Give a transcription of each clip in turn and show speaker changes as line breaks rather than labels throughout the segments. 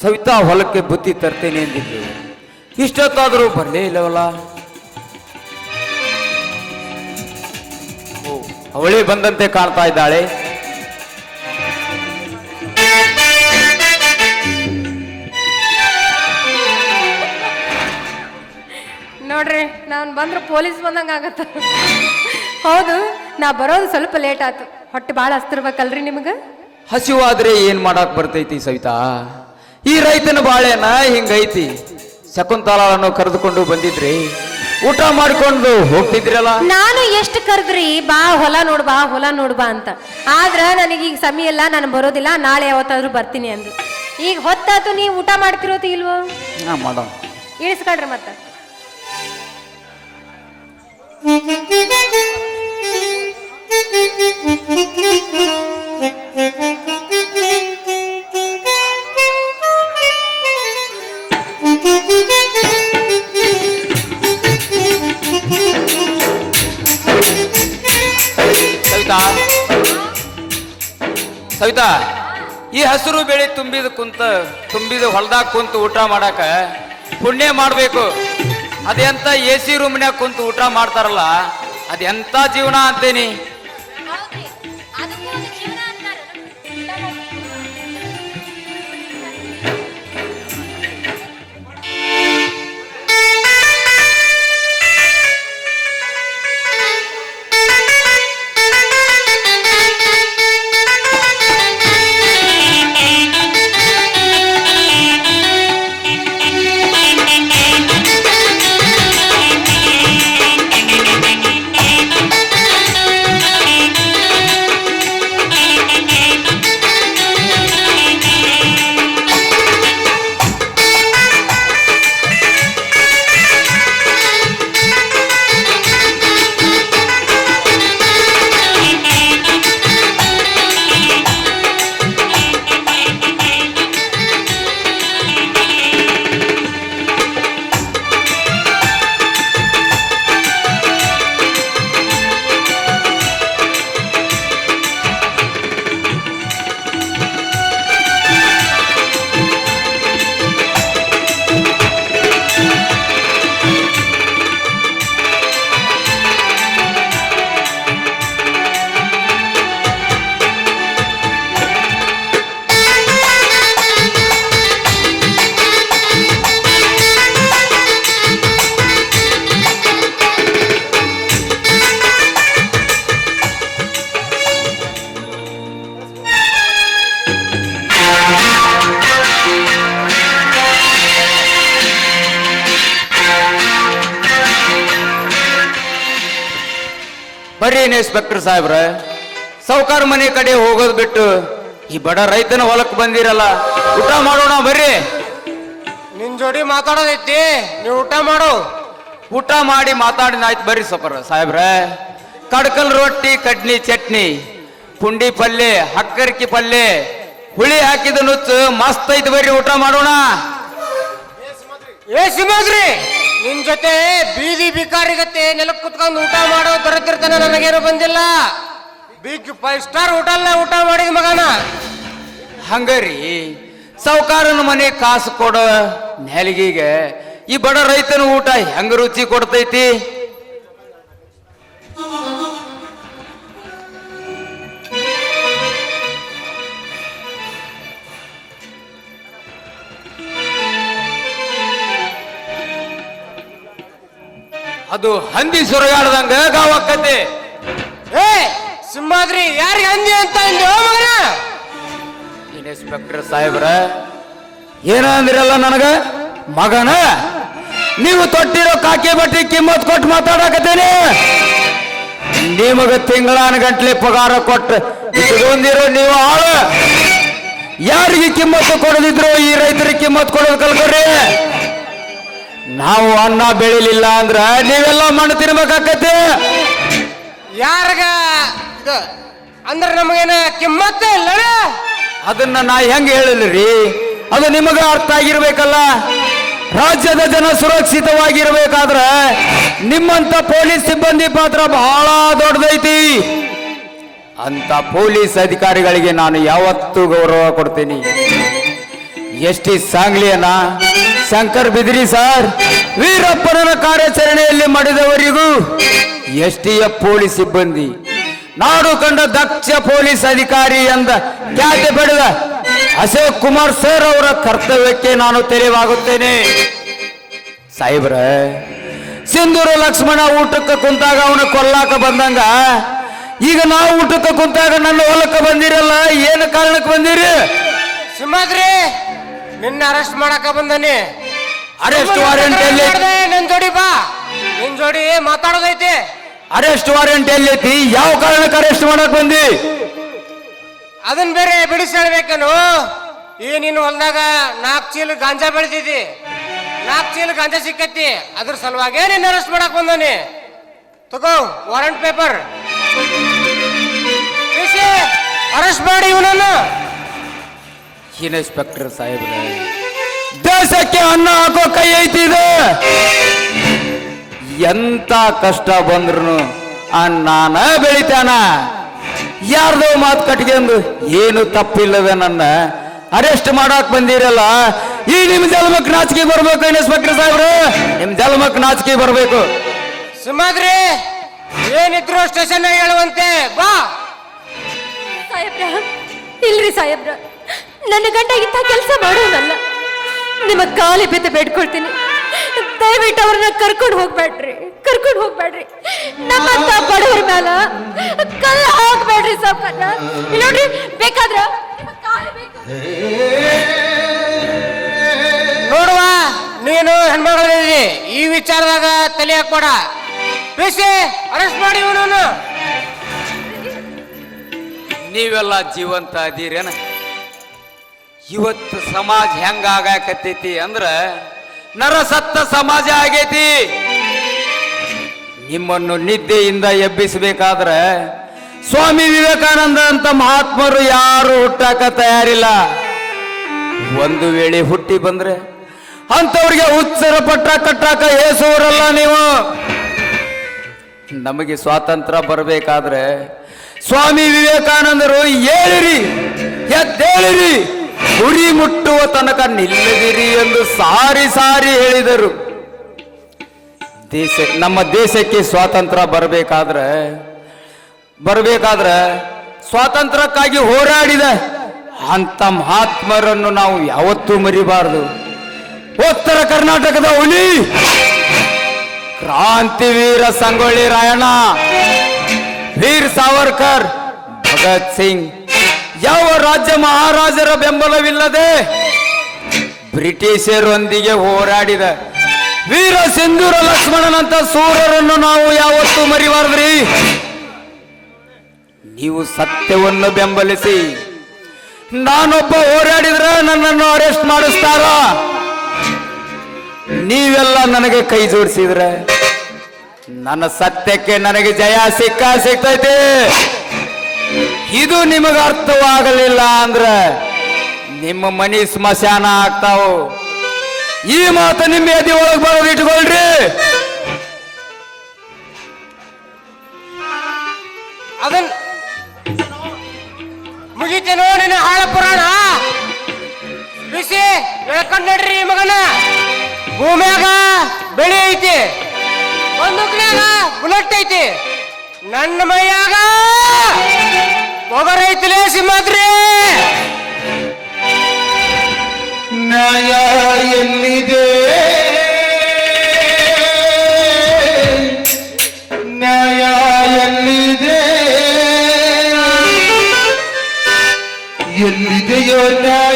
ಸವಿತಾ ಹೊಲಕ್ಕೆ ಬುತ್ತಿ ತರ್ತೇನೆ ಎಂದಿದ್ದು ಇಷ್ಟೊತ್ತಾದರೂ ಬರಲೇ ಇಲ್ಲವಲ್ಲ? ಓ, ಅವಳೇ ಬಂದಂತೆ ಕಾಣ್ತಾ ಇದ್ದಾಳೆ.
ನೋಡ್ರಿ ನಾನು ಬಂದ್ರೆ ಪೊಲೀಸ್ ಬಂದಂಗೆ ಆಗತ್ತ. ಹೌದು ನಾ ಬರೋದು ಸ್ವಲ್ಪ ಲೇಟ್ ಆಯ್ತು. ಹೊಟ್ಟೆ ಭಾಳ ಹಸ್ತಿರ್ಬೇಕಲ್ರಿ ನಿಮ್ಗೆ?
ಹಸಿವಾದ್ರೆ ಏನ್ ಮಾಡಕ್ ಬರ್ತೈತಿ ಸವಿತಾ? ಈ ರೈತನ ಬಾಳೆನ ಹಿಂಗೈತಿ. ಶಕುಂತಲನ್ನು ಕರೆದುಕೊಂಡು ಬಂದಿದ್ರಿ. ಊಟ ಮಾಡ್ಕೊಂಡು ಹೋಗ್ತಿದ್ರಲ್ಲ?
ನಾನು ಎಷ್ಟು ಕರೆದ್ರಿ ಬಾ ಹೊಲ ನೋಡ್ ಬಾ ಹೊಲ ನೋಡ್ ಬಾ ಅಂತ. ಆದ್ರ ನನಗೆ ಈಗ ಸಮಯ ಇಲ್ಲ ನಾನು ಬರೋದಿಲ್ಲ ನಾಳೆ ಯಾವತ್ತಾದ್ರೂ ಬರ್ತೀನಿ ಅಂದ್ರು. ಈಗ ಹೊತ್ತಾತು ನೀವು ಊಟ ಮಾಡ್ತಿರೋದು ಇಲ್ವೋ?
ಹಾ ಮಾಡೋಣ.
ಇಳಿಸ್ಕೊಳ್ರಿ ಮತ್ತೆ.
ಸವಿತಾ ಈ ಬೆಳೆ ತುಂಬಿದ ಕುಂತ, ತುಂಬಿದ ಹೊಲದಾಗ ಕುಂತು ಊಟ ಮಾಡಾಕ ಪುಣ್ಯ ಮಾಡಬೇಕು. ಅದೆಂತ ಎ ಸಿ ರೂಮ್ನ್ಯಾಗ ಕುಂತು ಊಟ ಮಾಡ್ತಾರಲ್ಲ, ಅದೆಂತ ಜೀವನ ಅಂತೇನಿ. ಬರ್ರಿ ಇನ್ಸ್ಪೆಕ್ಟರ್ ಸಾಹೇಬ್ರ. ಸೌಕಾರ ಮನೆ ಕಡೆ ಹೋಗೋದು ಬಿಟ್ಟು ಈ ಬಡ ರೈತನ ಹೊಲಕ್ಕೆ ಬಂದಿರಲ್ಲ ಊಟ ಮಾಡೋಣ ಬರ್ರಿ.
ನಿನ್ ಜೋಡಿ ಮಾತಾಡೋದೈತಿ ನೀವು ಊಟ ಮಾಡು.
ಊಟ ಮಾಡಿ ಮಾತಾಡಿದಾಯ್ತು ಬರ್ರಿ ಸಪರ ಸಾಹೇಬ್ರ. ಕಡ್ಕಲ್ ರೊಟ್ಟಿ ಕಡ್ನಿ ಚಟ್ನಿ ಪುಂಡಿ ಪಲ್ಯ ಹಕ್ಕರ್ಕಿ ಪಲ್ಯ ಹುಳಿ ಹಾಕಿದ ನುಚ್ಚು ಮಸ್ತ್ ಐತಿ ಬರ್ರಿ ಊಟ ಮಾಡೋಣ.
ಏ ಸಿಂಹಾದ್ರಿ. ನಿನ್ ಜೊತೆ ಬೀದಿ ಬಿಕಾರಿಗತ್ತೆ ನೆಲಕ್ ಕುತ್ಕೊಂಡು ಊಟ ಮಾಡೋ ದೊರೆತಿರ್ತಾನೆ ನನಗೇನು ಬಂದಿಲ್ಲ. ಬಿಗ್ ಫೈವ್ ಸ್ಟಾರ್ ಹೋಟೆಲ್ ಊಟ ಮಾಡಿದ ಮಗನ.
ಹಂಗರಿ ಸಾವುಕಾರನ ಮನೆ ಕಾಸು ಕೊಡೋ ನೆಲಗಿಗೆ. ಈ ಬಡ ರೈತನ ಊಟ ಹೆಂಗ ರುಚಿ ಕೊಡ್ತೈತಿ? ಅದು ಹಂದಿ ಸುರಗಾಡ್ದಂಗ ಗಾವಕ್ಕತೆ.
ಏ ಸಿಂಹಾದ್ರಿ ಯಾರಿಗೆ ಹಂದಿ ಅಂತ
ಇನ್ಸ್ಪೆಕ್ಟರ್ ಸಾಹೇಬ್ರ ಏನ ಅಂದಿರಲ್ಲ ನನಗ? ಮಗನ ನೀವು ತೊಟ್ಟಿರೋ ಕಾಕಿ ಬಟ್ಟಿ ಕಿಮ್ಮತ್ ಕೊಟ್ಟು ಮಾತಾಡಕತ್ತೇನೆ. ನಿಮಗ ತಿಂಗಳಾನ ಗಂಟ್ಲೆ ಪಗಾರ ಕೊಟ್ಟು ಇಟ್ಕೊಂಡಿರೋ ನೀವು ಆಳು. ಯಾರಿಗೆ ಕಿಮ್ಮತ್ತು ಕೊಡದಿದ್ರು ಈ ರೈತರಿಗೆ ಕಿಮ್ಮತ್ ಕೊಡೋದು ಕಲ್ಕೊಡ್ರಿ. ನಾವು ಅನ್ನ ಬೆಳಿಲಿಲ್ಲ ಅಂದ್ರ ನೀವೆಲ್ಲ ಮಣ್ಣು ತಿನ್ಬೇಕಾಕತಿ
ಯಾರಗ? ಇದು ಅಂದ್ರೆ ನಮಗೇನ ಕಿಮ್ಮತ್ತ ಇಲ್ಲ
ಅದನ್ನ ನಾ ಹೆಂಗ ಹೇಳಿಲ್ರಿ? ಅದು ನಿಮಗ ಅರ್ಥ ಆಗಿರ್ಬೇಕಲ್ಲ? ರಾಜ್ಯದ ಜನ ಸುರಕ್ಷಿತವಾಗಿರ್ಬೇಕಾದ್ರೆ ನಿಮ್ಮಂತ ಪೊಲೀಸ್ ಸಿಬ್ಬಂದಿ ಪಾತ್ರ ಬಹಳ ದೊಡ್ಡದೈತಿ. ಅಂತ ಪೊಲೀಸ್ ಅಧಿಕಾರಿಗಳಿಗೆ ನಾನು ಯಾವತ್ತೂ ಗೌರವ ಕೊಡ್ತೀನಿ. ಎಷ್ಟಿ ಸಾಂಗ್ಲಿಯನ್ನ ಶಂಕರ್ ಬಿದಿರಿ ಸರ್ ವೀರಪ್ಪನ ಕಾರ್ಯಾಚರಣೆಯಲ್ಲಿ ಮಾಡಿದವರಿಗೂ ಎಸ್ ಎಫ್ ಪೊಲೀಸ್ ಸಿಬ್ಬಂದಿ, ನಾಡು ಕಂಡ ದಕ್ಷ ಪೊಲೀಸ್ ಅಧಿಕಾರಿ ಎಂದ ಖ್ಯಾತಿ ಪಡೆದ ಅಶೋಕ್ ಕುಮಾರ್ ಸರ್ ಅವರ ಕರ್ತವ್ಯಕ್ಕೆ ನಾನು ತೆರೆವಾಗುತ್ತೇನೆ. ಸಾಹೇಬ್ರ, ಸಿಂಧೂರು ಲಕ್ಷ್ಮಣ ಊಟಕ್ಕೆ ಕುಂತಾಗ ಅವನ ಕೊಲ್ಲಾಕ ಬಂದಂಗ, ಈಗ ನಾವು ಊಟಕ್ಕೆ ಕುಂತಾಗ ನನ್ನ ಹೊಲಕ್ಕೆ ಬಂದಿರಲ್ಲ, ಏನು ಕಾರಣಕ್ಕೆ ಬಂದಿರಿ?
ಸಿಂಹಾದ್ರಿ ನಿನ್ನ ಅರೆಸ್ಟ್ ಮಾಡಕ ಬಂದನಿ.
ಅರೆಸ್ಟ್ ವಾರೆಂಟ್ ಎಲ್ಲಿ?
ನಿನ್ ಜೋಡಿ ಬಾ. ನಿನ್ ಜೋಡಿ ಮಾತಾಡೋದೈತಿ.
ಅರೆಸ್ಟ್ ವಾರೆಂಟ್ ಐತಿ ಯಾವ ಕಾರಣಕ್ಕೆ ಅರೆಸ್ಟ್ ಮಾಡಕ್ ಬಂದಿ?
ಅದನ್ ಬೇರೆ ಬಿಡಿಸಿ ಹೇಳ್ಬೇಕನು? ಈ ನೀನು ಹೊಲ್ದಾಗ ನಾಲ್ಕು ಚೀಲ ಗಾಂಜಾ ಬೆಳೆದಿದ್ದಿ ನಾಲ್ಕು ಚೀಲ ಗಾಂಜಾ ಸಿಕ್ಕತ್ತಿ ಅದ್ರ ಸಲುವಾಗೇ ನಿನ್ನ ಅರೆಸ್ಟ್ ಮಾಡಕ್ ಬಂದನಿ. ತಗೋ ವಾರಂಟ್ ಪೇಪರ್ ಅರೆಸ್ಟ್ ಮಾಡಿ ಇವನನ್ನು.
ಇನ್ಸ್ಪೆಕ್ಟರ್ ಸಾಹೇಬ್ ದೇಶಕ್ಕೆ ಅನ್ನ ಹಾಕೋ ಕೈ ಐತಿ ಇದು ಎಂತ ಕಷ್ಟ ಬಂದ್ರು ಅನ್ನಾನ ಬೆಳಿತಾನ. ಯಾರ್ದೋ ಮಾತು ಕಟ್ಕೊಂಡು ಏನು ತಪ್ಪಿಲ್ಲದೆ ನನ್ನ. ಅರೆಸ್ಟ್ ಮಾಡಕ್ ಬಂದಿರಲ್ಲ. ಈ ನಿಮ್ ಜನ್ಮಕ್ ನಾಚಿಕೆ ಬರ್ಬೇಕು ಇನ್ಸ್ಪೆಕ್ಟರ್ ಸಾಹೇಬ್ರು? ನಿಮ್ ಜನ್ಮಕ್ ನಾಚಿಕೆ ಬರ್ಬೇಕು.
ಸುಮಾದ್ರಿ ಏನಿದ್ರು ಸ್ಟೇಷನ್ ಹೇಳುವಂತೆ ಬಾ.
ಸಾಹೇಬ್ರ ಇಲ್ರಿ ಸಾಹೇಬ್ರ. ನನ್ನ ಗಂಡ ಇಂಥ ಕೆಲಸ ಮಾಡೋದಲ್ಲ ನಿಮ್ಮ ಕಾಲಿ ಬಿದ್ದು ಬೇಡ್ಕೊಳ್ತೀನಿ. ದಯವಿಟ್ಟು ಅವ್ರನ್ನ ಕರ್ಕೊಂಡು ಹೋಗ್ಬೇಡ್ರಿ. ಕರ್ಕೊಂಡು ಹೋಗ್ಬೇಡ್ರಿ. ನಮ್ಮ ಬಡವ್ರ ಮೇಲ ಕಲ್ಲ ಹಾಕ್ಬೇಡ್ರಿ ಸಾವ್ಕಾರ್ನ. ಇಲ್ಲಿ ನೋಡ್ರಿ ಬೇಕಾದ್ರ ನಿಮ್ಮ ಕಾಲು ಬೇಕು.
ನೋಡುವ ನೀನು ಹೆಣ್ಮಗಳಿದ್ರಿ ಈ ವಿಚಾರದಾಗ ತಲೆ ಹಾಕ್ಬೇಡ. ಬಿಸಿ ಅರೆಸ್ಟ್ ಮಾಡಿ ಇವನನ್ನು.
ನೀವೆಲ್ಲ ಜೀವಂತ ಅದೀರೇನ ಇವತ್ತು ಸಮಾಜ ಹೆಂಗ ಆಗಾಕತ್ತೈತಿ ಅಂದ್ರ ನರಸತ್ತ ಸಮಾಜ ಆಗೈತಿ. ನಿಮ್ಮನ್ನು ನಿದ್ದೆಯಿಂದ ಎಬ್ಬಿಸಬೇಕಾದ್ರೆ ಸ್ವಾಮಿ ವಿವೇಕಾನಂದ ಅಂತ ಮಹಾತ್ಮರು ಯಾರು ಹುಟ್ಟಾಕ ತಯಾರಿಲ್ಲ. ಒಂದು ವೇಳೆ ಹುಟ್ಟಿ ಬಂದ್ರೆ ಅಂತವ್ರಿಗೆ ಉತ್ಸರ ಪಟ್ಟ ಕಟ್ಟಾಕ ಏಸುವರಲ್ಲ ನೀವು. ನಮಗೆ ಸ್ವಾತಂತ್ರ್ಯ ಬರಬೇಕಾದ್ರೆ ಸ್ವಾಮಿ ವಿವೇಕಾನಂದರು ಹೇಳಿರಿ ಎದ್ದೇಳಿರಿ. ಗುರಿ ಮುಟ್ಟುವ ತನಕ ನಿಲ್ಲದಿರಿ ಎಂದು ಸಾರಿ ಸಾರಿ ಹೇಳಿದರು. ದೇಶ, ನಮ್ಮ ದೇಶಕ್ಕೆ ಸ್ವಾತಂತ್ರ್ಯ ಬರಬೇಕಾದ್ರೆ ಬರಬೇಕಾದ್ರೆ ಸ್ವಾತಂತ್ರ್ಯಕ್ಕಾಗಿ ಹೋರಾಡಿದ ಅಂತ ಮಹಾತ್ಮರನ್ನು ನಾವು ಯಾವತ್ತೂ ಮರಿಬಾರದು. ಉತ್ತರ ಕರ್ನಾಟಕದ ಹುಲಿ ಕ್ರಾಂತಿವೀರ ಸಂಗೊಳ್ಳಿ ರಾಯಣ್ಣ, ವೀರ್ ಸಾವರ್ಕರ್, ಭಗತ್ ಸಿಂಗ್. ಯಾವ ರಾಜ್ಯ ಮಹಾರಾಜರ ಬೆಂಬಲವಿಲ್ಲದೆ ಬ್ರಿಟಿಷರೊಂದಿಗೆ ಹೋರಾಡಿದ ವೀರ ಸಿಂಧೂರ ಲಕ್ಷ್ಮಣನಂತ ಸೂರ್ಯರನ್ನು ನಾವು ಯಾವತ್ತೂ ಮರಿಬಾರ್ದ್ರಿ? ನೀವು ಸತ್ಯವನ್ನು ಬೆಂಬಲಿಸಿ ನಾನೊಬ್ಬ ಹೋರಾಡಿದ್ರೆ ನನ್ನನ್ನು ಅರೆಸ್ಟ್ ಮಾಡಿಸ್ತಾರ? ನೀವೆಲ್ಲ ನನಗೆ ಕೈ ಜೋಡಿಸಿದ್ರೆ ನನ್ನ ಸತ್ಯಕ್ಕೆ ನನಗೆ ಜಯ ಸಿಕ್ಕ ಸಿಗ್ತೈತಿ. ಇದು ನಿಮಗೆ ಅರ್ಥವಾಗಲಿಲ್ಲ ಅಂದ್ರೆ ನಿಮ್ಮ ಮನಿ ಸ್ಮಶಾನ ಆಗ್ತಾವು. ಈ ಮಾತು ನಿಮ್ಮ ಎದೆ ಒಳಗೆ ಬರೋದು ಇಟ್ಕೊಳ್ರಿ.
ಅದನ್ ಮುಗಿತೆ ನಿನ್ನ ಹಾಳ ಪುರಾಣ. ಬಿಸಿ ಹೇಳ್ಕೊಂಡ್ ನಡ್ರಿ ಮಗನ. ಭೂಮ್ಯಾಗ ಬೆಳೆ ಐತಿ. ಬಂದೂಕ್ನ್ಯಾಗ ಬುಲೆಟ್ ಐತಿ. ನನ್ನ ಮೈಯಾಗ ಒಗರೈತಿಲೇ ಸಿಂಹಾದ್ರಿ
ನ್ಯಾಯ ಎಲ್ಲಿದೆ ನ್ಯಾಯ ಎಲ್ಲಿದೆ ಎಲ್ಲಿದೆಯೋ ನ್ಯಾಯ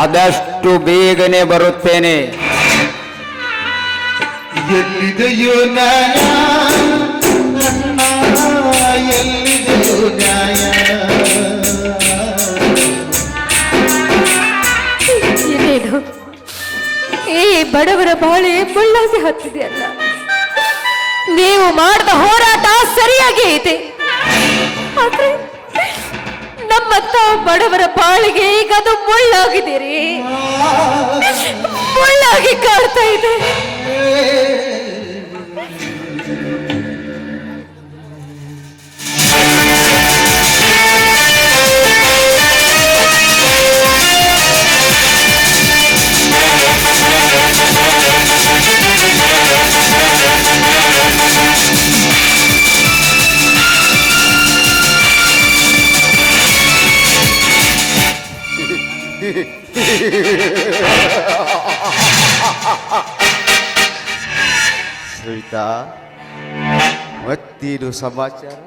ಆದಷ್ಟು ಬೇಗನೆ ಬರುತ್ತೇನೆ.
ಎಲ್ಲಿದೆಯೋ ನಾಯ ಎಲ್ಲಿದೆಯೋ ನಾಯ
ಬಡವರ ಬಾಳೆ ಬಳ್ಳಾಸಿ ಹತ್ತಿದೆಯಲ್ಲ. ನೀವು ಮಾಡಿದ ಹೋರಾಟ ಸರಿಯಾಗಿ ಇದೆ. ನಮ್ಮಂತ ಬಡವರ ಬಾಳಿಗೆ ಈಗ ಅದು ಮುಳ್ಳಾಗಿದ್ದೀರಿ. ಮುಳ್ಳಾಗಿ ಕಾಡ್ತಾ ಇದೆ.
ಸವಿತಾ ಮತ್ತೇನು ಸಮಾಚಾರ?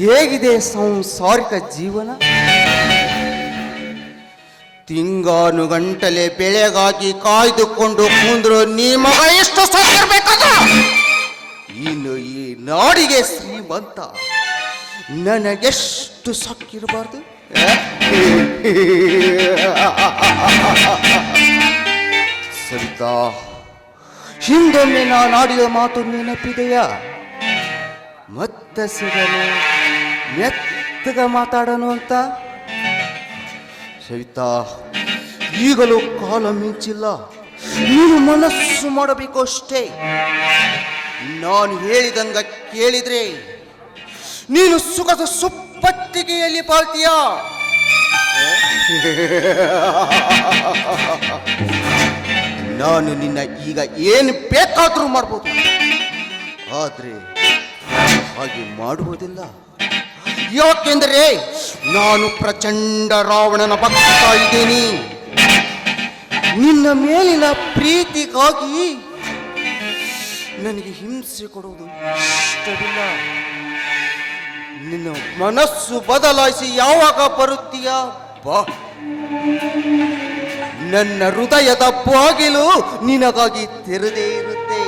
ಹೇಗಿದೆ ಸಂಸಾರಿಕ ಜೀವನ? ತಿಂಗಾನು ಗಂಟಲೆ ಬೆಳೆಗಾಗಿ ಕಾಯ್ದುಕೊಂಡು ಕುಂದ್ರು, ನೀ ಮಗ, ಎಷ್ಟು ಸತ್ತಿರ್ಬೇಕದ ಇನ್ನು ಈ ನಾಡಿಗೆ ಶ್ರೀಮಂತ, ನನಗೆಷ್ಟು ಸಕ್ಕಿರಬಾರ್ದು ಸರಿತಾ ಹಿಂದೊಮ್ಮೆ ನಾನು ಆಡಿದ ಮಾತು ನೆನಪಿದೆಯಾ? ಮತ್ತೆ ಸಿಗಲು ಮೆತ್ತಗ ಮಾತಾಡೋಣ ಅಂತ? ಸವಿತಾ, ಈಗಲೂ ಕಾಲ ಮಿಂಚಿಲ್ಲ. ನೀನು ಮನಸ್ಸು ಮಾಡಬೇಕು ಅಷ್ಟೇ ನಾನು ಹೇಳಿದಂಗ ಕೇಳಿದ್ರೆ ನೀನು ಸುಖದ ಸುಪ್ಪತ್ತಿಗೆಯಲ್ಲಿ ಪಾಲ್ತೀಯ? ನಾನು ನಿನ್ನ ಈಗ ಏನು ಬೇಕಾದರೂ ಮಾಡ್ಬೋದು. ಆದರೆ ಹಾಗೆ ಮಾಡುವುದಿಲ್ಲ. ಯಾಕೆಂದರೆ ನಾನು ಪ್ರಚಂಡ ರಾವಣನ ಭಕ್ತ ಇದ್ದೀನಿ. ನಿನ್ನ ಮೇಲಿನ ಪ್ರೀತಿಗಾಗಿ ನನಗೆ ಹಿಂಸೆ ಕೊಡುವುದು ಇಷ್ಟವಿಲ್ಲ. ನಿನ್ನ ಮನಸ್ಸು ಬದಲಾಯಿಸಿ ಯಾವಾಗ ಬರುತ್ತೀಯ? ಬಾ. ನನ್ನ ಹೃದಯದ ಬಾಗಿಲು ನಿನಗಾಗಿ ತೆರೆದೇ ಇರುತ್ತೆ.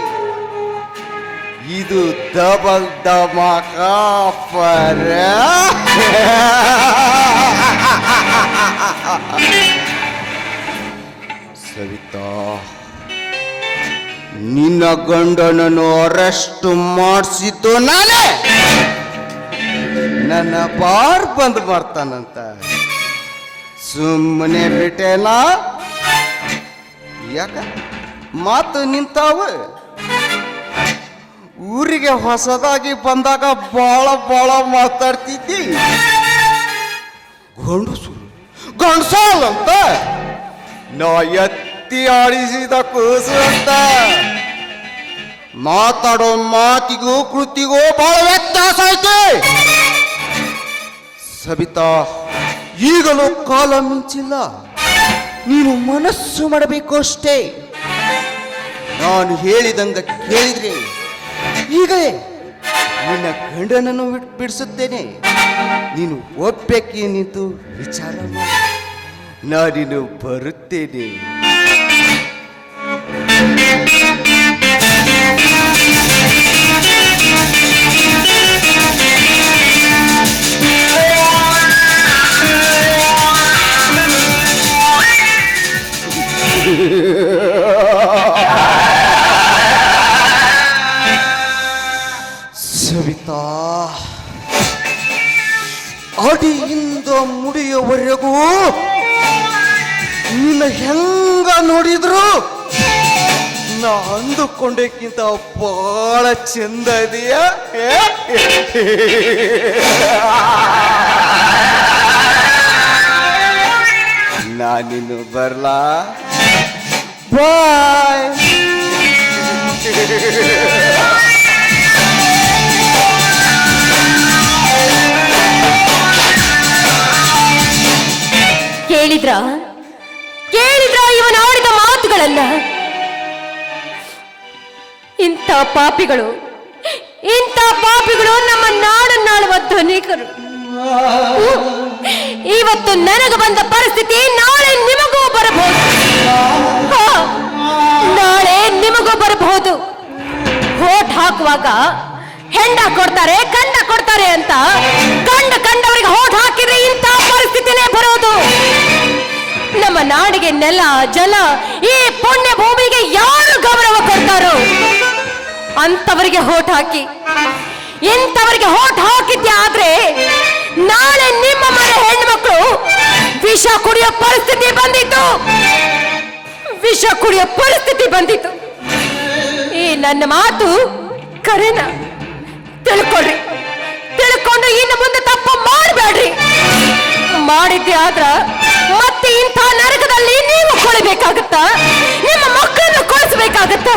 ಇದು ಡಬಲ್ ಧಮಾಕಾಫರ್. ಸವಿತಾ, ನಿನ್ನ ಗಂಡನನ್ನು ಅರೆಸ್ಟ್ ಮಾಡಿಸಿದ್ದು ನಾನೇ. ನನ್ನ ಬಾರ್ ಬಂದು ಮಾಡ್ತಾನಂತ. ಸುಮ್ಮನೆ ಬಿಟ್ಟೇನಾ? ಯಾಕ? ಮಾತು ನಿಂತಾವ? ಊರಿಗೆ ಹೊಸದಾಗಿ ಬಂದಾಗ ಬಹಳ ಬಾಳ ಮಾತಾಡ್ತಿದ್ದಿ. ಗಂಡಸು, ಗಂಡಸಾಲ್ ಅಂತ? ನಾ ಎತ್ತಿ ಆಡಿಸಿದ ಕೂಸು ಅಂತ. ಮಾತಾಡೋ ಮಾತಿಗೂ ಕೃತಿಗೂ ಬಹಳ ವ್ಯತ್ಯಾಸ ಐತೆ. ಸಬಿತಾ ಈಗಲೂ ಕಾಲ ಮಿಂಚಿಲ್ಲ. ನೀನು ಮನಸ್ಸು ಮಾಡಬೇಕು ಅಷ್ಟೇ. ನಾನು ಹೇಳಿದಂಗ ಕೇಳಿದ್ರೆ ಈಗಲೇ ನಿನ್ನ ಗಂಡನನ್ನು ಬಿಡಿಸುತ್ತೇನೆ. ನೀನು ಒಪ್ಪಕ್ಕೆ ನಿಂತು ವಿಚಾರ ಮಾಡು. ನಾನಿನ್ನು ಬರುತ್ತೇನೆ. ಅಂದುಕೊಂಡಕ್ಕಿಂತ ಬಹಳ ಚಂದ ಇದೆಯ ನಾನಿನ್ನು ಬರ್ಲಾ. ಬಾಯ್.
ಕೇಳಿದ್ರ? ಕೇಳಿದ್ರ ಇವನ ಆಡಿದ ಮಾತುಗಳನ್ನ? ಇಂಥ ಪಾಪಿಗಳು ಇಂಥ ಪಾಪಿಗಳು ನಮ್ಮ ನಾಡನ್ನಾಳುವ ಧ್ವನಿಕರು. ಇವತ್ತು ನನಗೆ ಬಂದ ಪರಿಸ್ಥಿತಿ ನಾಳೆ ನಿಮಗೂ ಬರಬಹುದು. ನಾಳೆ ನಿಮಗೂ ಬರಬಹುದು. ಓಟ್ ಹಾಕುವಾಗ ಹೆಂಡ ಕೊಡ್ತಾರೆ, ಕಂಡ ಕೊಡ್ತಾರೆ ಅಂತ ಕಂಡ ಕಂಡವರಿಗೆ ಹೋಟ್ ಹಾಕಿದ್ರೆ ಇಂಥ ಪರಿಸ್ಥಿತಿನೇ ಬರೋದು. ನಮ್ಮ ನಾಡಿಗೆ ನೆಲ, ಜಲ, ಈ ಪುಣ್ಯ ಭೂಮಿಗೆ ಯಾರು ಗೌರವ ಕೊಡ್ತಾರೋ? ಅಂತವರಿಗೆ ಹೋಟ್ ಹಾಕಿ. ಇಂಥವರಿಗೆ ಹೋಟ್ ಹಾಕಿದ್ಯಾ ಆದ್ರೆ ನಾಳೆ ನಿಮ್ಮ ಮನೆ ಹೆಣ್ಮಕ್ಳು ವಿಷ ಕುಡಿಯೋ ಪರಿಸ್ಥಿತಿ ಬಂದಿತ್ತು. ವಿಷ ಕುಡಿಯೋ ಪರಿಸ್ಥಿತಿ ಬಂದಿತ್ತು. ಈ ನನ್ನ ಮಾತು ಕರೆನ? ತಿಳ್ಕೊಳ್ರಿ. ತಿಳ್ಕೊಂಡು ಇನ್ನು ಮುಂದೆ ತಪ್ಪು ಮಾಡಬೇಡ್ರಿ. ಮಾಡಿದ್ದೆ ಆದ್ರ ಮತ್ತೆ ಇಂಥ ನರಕದಲ್ಲಿ ನೀವು ಕೊಳಬೇಕಾಗತ್ತ? ನಿಮ್ಮ ಮಕ್ಕಳನ್ನು ಕೊಡಿಸ್ಬೇಕಾಗತ್ತಾ?